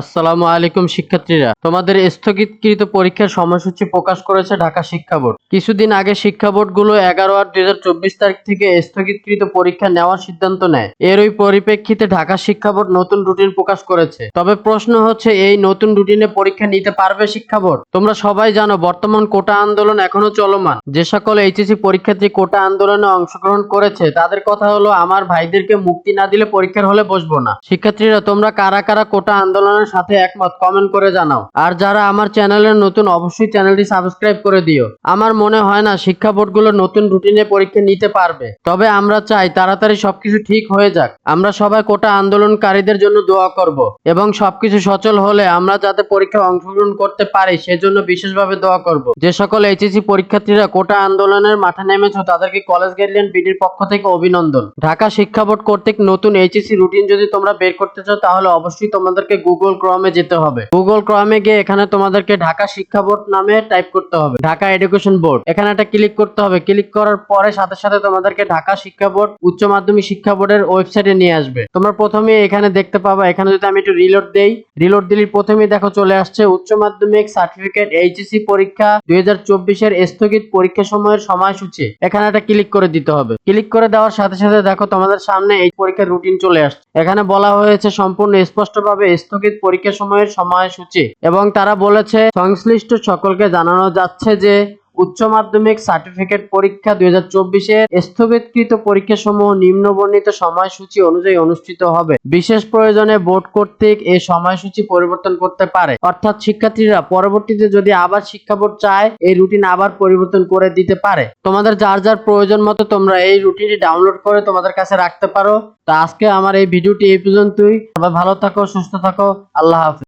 আসসালামু আলাইকুম শিক্ষার্থীরা। তোমাদের স্থগিতকৃত পরীক্ষার সময়সূচি প্রকাশ করেছে ঢাকা শিক্ষা বোর্ড। কিছুদিন আগে শিক্ষা বোর্ডগুলো এগারো আট দুই তারিখ থেকে স্থগিতকৃত পরীক্ষা নেওয়ার সিদ্ধান্ত নেয়। এর ওই পরিপ্রেক্ষিতে ঢাকা শিক্ষা বোর্ড নতুন রুটিন প্রকাশ করেছে। তবে প্রশ্ন হচ্ছে, এই নতুন রুটিনে পরীক্ষা নিতে পারবে শিক্ষা বোর্ড? তোমরা সবাই জানো, বর্তমান কোটা আন্দোলন এখনও চলমান। যে সকল এইচএসসি পরীক্ষার্থী কোটা আন্দোলনে অংশগ্রহণ করেছে, তাদের কথা হলো, আমার ভাইদেরকে মুক্তি না দিলে পরীক্ষার হলে বসবো না। শিক্ষার্থীরা, তোমরা কারা কারা কোটা আন্দোলনের সাথে একমত। কমেন্ট করে জানাও। আর যারা আমার চ্যানেলের নতুন, অবশ্যই চ্যানেলটি সাবস্ক্রাইব করে দিও। আমার মনে হয় না, শিক্ষা বোর্ডগুলো নতুন রুটিনে পরীক্ষা নিতে পারবে। তবে আমরা চাই তাড়াতাড়ি সবকিছু ঠিক হয়ে যাক। আমরা সবাই কোটা আন্দোলনকারীদের জন্য দোয়া করব। এবং সবকিছু সচল হলে আমরা যাতে পরীক্ষায় অংশগ্রহণ করতে পারি, সেজন্য বিশেষভাবে দোয়া করব। যে সকল এইচএসসি পরীক্ষার্থীরা কোটা আন্দোলনের মাঠে নেমেছো, তাদেরকে কলেজ গাইডলাইন বিডির পক্ষ থেকে অভিনন্দন। ঢাকা শিক্ষা বোর্ড কর্তৃক নতুন এইচএসসি রুটিন যদি তোমরা বের করতে চাও, তাহলে অবশ্যই তোমাদেরকে গুগল ক্রমে যেতে হবে। গুগল ক্রমে গিয়ে এখানে তোমাদেরকে ঢাকা শিক্ষা বোর্ড নামে টাইপ করতে হবে। ঢাকা এডুকেশন বোর্ড এখানে একটা ক্লিক করতে হবে। ক্লিক করার পরে সাথে সাথে তোমাদেরকে ঢাকা শিক্ষা বোর্ড, উচ্চ মাধ্যমিক শিক্ষা বোর্ডের ওয়েবসাইটে নিয়ে আসবে। তোমরা প্রথমে এখানে দেখতে পাবা, এখানে যদি আমি একটু রিলোড দেই রিলোড দিলে প্রথমে দেখো চলে আসছে উচ্চ মাধ্যমিক সার্টিফিকেট এইচএসসি পরীক্ষা দুই চব্বিশের স্থগিত পরীক্ষা সময়ের সময়সূচি। এখানে একটা ক্লিক করে দিতে হবে। ক্লিক করে দেওয়ার সাথে সাথে দেখো তোমাদের সামনে এই পরীক্ষার রুটিন চলে আসছে। এখানে বলা হয়েছে সম্পূর্ণ স্পষ্টভাবে স্থগিত পরীক্ষা সময়ের সময়সূচি। এবং তারা বলেছে সংশ্লিষ্ট সকলকে জানানো যাচ্ছে যে উচ্চ মাধ্যমিক সার্টিফিকেট পরীক্ষা দুই হাজার চব্বিশে পরীক্ষা সমূহ নিম্ন বর্ণিত সময়সূচি অনুযায়ী অনুষ্ঠিত হবে। বিশেষ প্রয়োজনে বোর্ড কর্তৃক এই সময়সূচি পরিবর্তন করতে পারে। অর্থাৎ শিক্ষার্থীরা পরবর্তীতে যদি আবার শিক্ষা বোর্ড চায়, এই রুটিন আবার পরিবর্তন করে দিতে পারে। তোমাদের যার যার প্রয়োজন মতো তোমরা এই রুটিনটি ডাউনলোড করে তোমাদের কাছে রাখতে পারো। তা আজকে আমার এই ভিডিওটি এই পর্যন্তই। সবাই ভালো থাকো, সুস্থ থাকো। আল্লাহ হাফিজ।